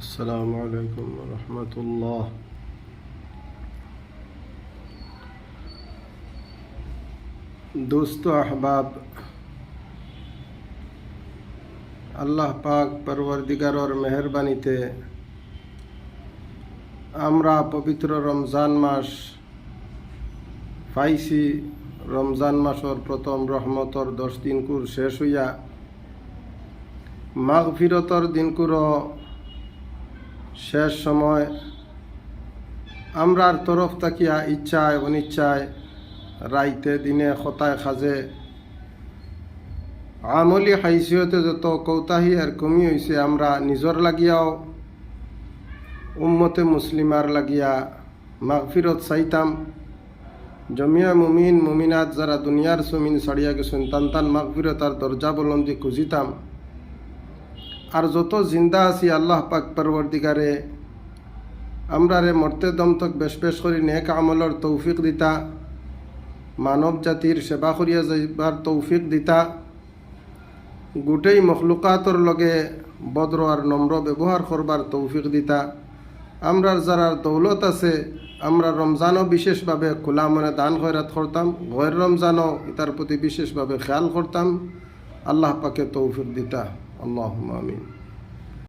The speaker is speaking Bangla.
আসসালামু আলাইকুম রহমতুল্লাহ। দোস্ত আহবাব, আল্লাহ পাক পরবর্দিগারর মেহরবানিতে আমরা পবিত্র রমজান মাস পাইছি রমজান মাসর প্রথম রহমতর দশ দিনকুর শেষ হইয়া মাঘ ফিরতর দিনকুরও শেষ সময় আমরার তরফ তাকিয়া ইচ্ছায় অনিচ্ছায় রাইতে দিনে খতায় খাজে আমলি হাইসিয়তে যত কৌতাহি আর কমি হয়েছে আমরা নিজর লাগিয়াও উম্মতে মুসলিমার লাগিয়া মাগফিরত চাইতাম। জমিয়া মুমিন, মুমিনাত যারা দুনিয়ার জমিন ছাড়িয়া গেছেন তান তান মাগফিরত আর দরজা বলন্দি খুঁজিতাম। আর যত জিন্দা আছি আল্লাহ পাক পরবর্দিগারে আমরারে মর্তে দমতক বেশ বেশ করি, নেক আমলর তৌফিক দিতা মানব জাতির সেবা করিয়া যাইবার তৌফিক দিতা। গোটেই মখলুকাতর লগে বদ্র আর নম্র ব্যবহার করবার তৌফিক দিতা। আমরার যারা দৌলত আছে, আমরা রমজানও বিশেষভাবে খোলা মনে দান খয়রাত করতাম গয়ের রমজানও তার প্রতি বিশেষভাবে খেয়াল করতাম আল্লাহ পাকে তৌফিক দিতা। আল্লাহ আমিন